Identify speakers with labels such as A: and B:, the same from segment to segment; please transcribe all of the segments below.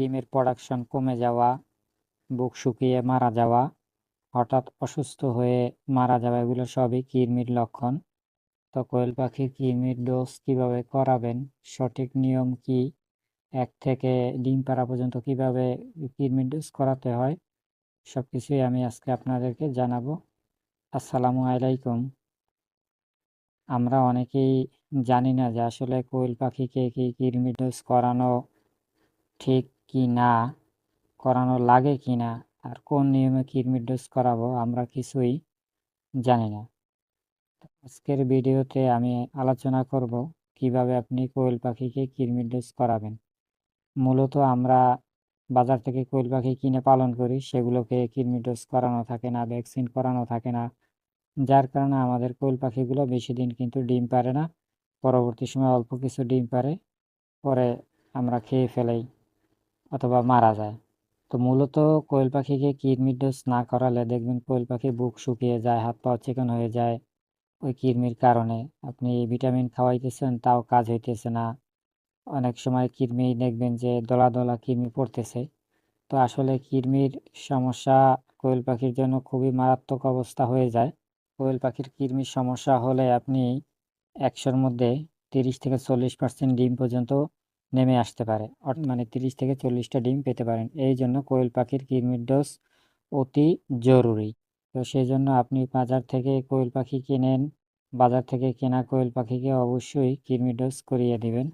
A: ডিমের প্রোডাকশন কমে যাওয়া, বুক শুকিয়ে মারা যাওয়া, হঠাৎ অসুস্থ হয়ে মারা যাওয়া, এগুলো সবই কৃমির লক্ষণ। তো কোয়েল পাখির কৃমির ডোজ কীভাবে করাবেন? সঠিক নিয়ম কি? এক থেকে ডিম পাড়া পর্যন্ত কীভাবে কৃমির ডোজ করাতে হয়? সব কিছুই আমি আজকে আপনাদেরকে জানাব। আসসালামু আলাইকুম। আমরা অনেকেই জানি না যে আসলে কোয়েল পাখিকে কি কৃমি ডোজ করানো ঠিক কি না, করানো লাগে কি না, আর কোন নিয়মে কৃমির ডোজ করাবো, আমরা কিছুই জানি না। আজকের ভিডিওতে আমি আলোচনা করব কীভাবে আপনি কোয়েল পাখিকে কৃমির ডোজ করাবেন। মূলত আমরা বাজার থেকে কোয়েল পাখি কিনে পালন করি, সেগুলোকে কৃমি ডোজ করানো থাকে না, ভ্যাকসিন করানো থাকে না। যার কারণে আমাদের কোয়েল পাখিগুলো বেশি দিন কিন্তু ডিম পারে না, পরবর্তী সময় অল্প কিছু ডিম পারে, পরে আমরা খেয়ে ফেলাই। অথবা মারা যায়। তো মূলত কোয়েল পাখিকে কৃমির ডোজ না করালে দেখবেন কোয়েল পাখি বুক শুকিয়ে যায়, হাত পা চিকন হয়ে যায় ওই কৃমির কারণে। আপনি ভিটামিন খাওয়াইতেছেন, তাও কাজ হইতেছে না। অনেক সময় কৃমি দেখবেন যে দলা দলা কৃমি পড়তেছে। তো আসলে কৃমির সমস্যা কোয়েল পাখির জন্য খুবই মারাত্মক অবস্থা হয়ে যায়। কোয়েল পাখির কৃমির সমস্যা হলে আপনি একশোর মধ্যে তিরিশ থেকে চল্লিশ পার্সেন্ট ডিম পর্যন্ত নেমে আসতে পারে। মানে তিরিশ থেকে চল্লিশটা ডিম পেতে পারেন। এই জন্য কোয়েল পাখির কৃমির ডোজ অতি জরুরি। তো সেই জন্য আপনি বাজার থেকে কোয়েল পাখি কিনেন, বাজার থেকে কেনা কোয়েল পাখিকে অবশ্যই কৃমি ডোজ করিয়ে দিবেন।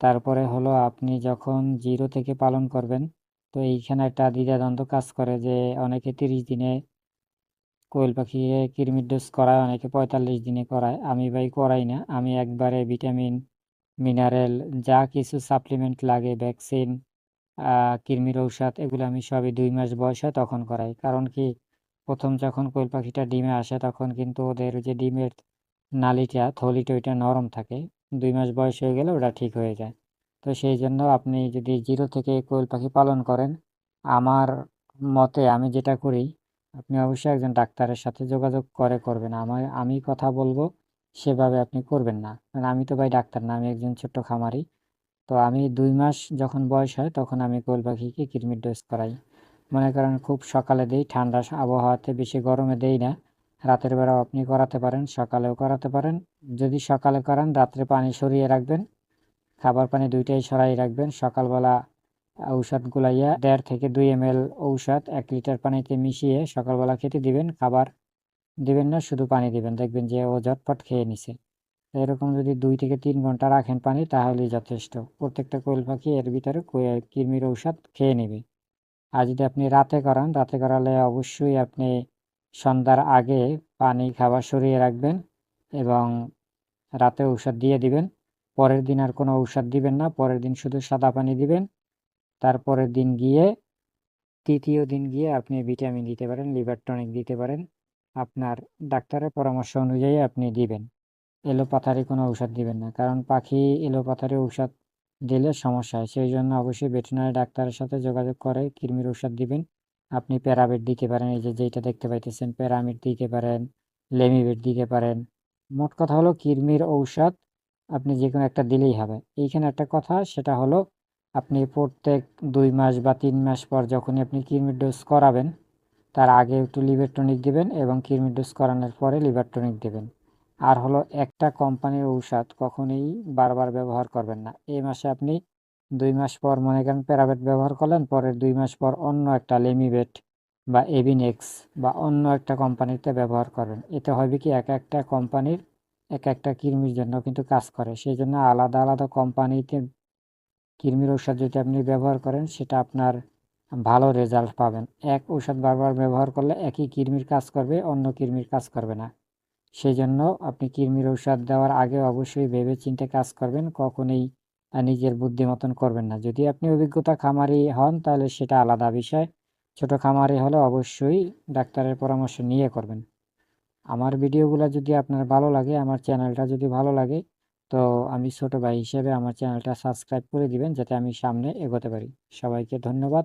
A: তারপরে হলো আপনি যখন জিরো থেকে পালন করবেন, তো এইখানে একটা দ্বিধাদ্বন্দ্ব কাজ করে যে অনেকে তিরিশ দিনে কোয়েল পাখিকে কৃমির ডোজ করায়, অনেকে পঁয়তাল্লিশ দিনে করায়। আমি ভাই করাই না। আমি একবারে ভিটামিন মিনারেল যা কিছু সাপ্লিমেন্ট লাগে ভ্যাকসিন কৃমির ঔষধ, এগুলো আমি সবই দুই মাস বয়সে তখন করাই। কারণ কি, প্রথম যখন কোয়েল পাখিটা ডিমে আসে, তখন কিন্তু ওদের যে ডিমের নালিটা, থলিটা ওইটা নরম থাকে। দুই মাস বয়স হয়ে গেলে ওটা ঠিক হয়ে যায়। তো সেই জন্য আপনি যদি জিরো থেকে কোয়েল পাখি পালন করেন, আমার মতে আমি যেটা করি, আপনি অবশ্যই একজন ডাক্তারের সাথে যোগাযোগ করে করবেন। আমার, আমি কথা বলব সেভাবে আপনি করবেন না। কারণ আমি তো ভাই ডাক্তার না, আমি একজন ছোট্ট খামারি। তো আমি দুই মাস যখন বয়স হয় তখন আমি কোয়েল পাখিকে কৃমির ডোজ করাই। মনে করেন খুব সকালে দিই, ঠান্ডা আবহাওয়াতে বেশি গরমে দেই না। রাতের বেলাও আপনি করাতে পারেন, সকালেও করাতে পারেন। যদি সকালে করান, রাত্রে পানি সরিয়ে রাখবেন, খাবার পানি দুইটাই সরাই রাখবেন। সকালবেলা ঔষধ গুলাইয়া দেড় থেকে দুই এম এল ঔষধ এক লিটার পানিতে মিশিয়ে সকালবেলা খেতে দিবেন। খাবার দিবেন না, শুধু পানি দিবেন। দেখবেন যে ও ঝটপট খেয়ে নিছে। এরকম যদি দুই থেকে তিন ঘণ্টা রাখেন পানি তাহলেই যথেষ্ট। প্রত্যেকটা কোয়েল পাখি এর ভিতরে কৃমির ঔষধ খেয়ে নেবে। আর যদি আপনি রাতে করান, রাতে করালে অবশ্যই আপনি সন্ধ্যার আগে পানি খাবার সরিয়ে রাখবেন এবং রাতে ঔষধ দিয়ে দিবেন। পরের দিন আর কোনো ঔষধ দিবেন না। পরের দিন শুধু সাদা পানি দিবেন। তারপরের দিন গিয়ে, তৃতীয় দিন গিয়ে আপনি ভিটামিন দিতে পারেন, লিভার টনিক দিতে পারেন। আপনার ডাক্তারের পরামর্শ অনুযায়ী আপনি দিবেন। এলোপাথারি কোনো ঔষধ দিবেন না, কারণ পাখি এলোপাথারি ঔষধ দিলে সমস্যা হয়। সেই জন্য অবশ্যই ভেটেরিনারি ডাক্তারের সাথে যোগাযোগ করে কৃমির ঔষধ দিবেন। আপনি প্যারাবেট দিতে পারেন, এই যে যেটা দেখতে পাইতেছেন প্যারামিড দিতে পারেন লেমিবেট দিতে পারেন। মোট কথা হলো কৃমির ঔষধ আপনি যে কোনো একটা দিলেই হবে। এইখানে একটা কথা, সেটা হলো আপনি প্রত্যেক দুই মাস বা তিন মাস পর যখনই আপনি কৃমির ডোজ করাবেন তার আগে একটু লিভার টনিক দেবেন এবং কৃমির ডোজ করানোর পরে লিভার টনিক দেবেন। আর হলো একটা কোম্পানির ঔষধ কখনোই বারবার ব্যবহার করবেন না। এই মাসে আপনি দুই মাস পর মনে করেন প্যারাবেট ব্যবহার করলেন, পরের দুই মাস পর অন্য একটা লেমিবেট বা এভিনেক্স বা অন্য একটা কোম্পানিতে ব্যবহার করবেন। এতে হবে কি এক একটা কোম্পানির এক একটা কৃমির জন্য কিন্তু কাজ করে। সেই জন্য আলাদা আলাদা কোম্পানিতে কৃমির ঔষধ যদি আপনি ব্যবহার করেন, সেটা আপনার ভালো রেজাল্ট পাবেন। এক ঔষধ বারবার ব্যবহার করলে একই কৃমির কাজ করবে, অন্য কৃমির কাজ করবে না। সেই জন্য আপনি কৃমির ঔষধ দেওয়ার আগে অবশ্যই ভেবে চিন্তে কাজ করবেন, কখনোই নিজের বুদ্ধি মতন করবেন না। যদি আপনি অভিজ্ঞতা খামারি হন, তাহলে সেটা আলাদা বিষয়। ছোট খামারি হলে অবশ্যই ডাক্তারের পরামর্শ নিয়ে করবেন। আমার ভিডিওগুলো যদি আপনার ভালো লাগে, আমার চ্যানেলটা যদি ভালো লাগে, তো আমি ছোট ভাই হিসেবে আমার চ্যানেলটা সাবস্ক্রাইব করে দিবেন, যাতে আমি সামনে এগোতে পারি। সবাইকে ধন্যবাদ।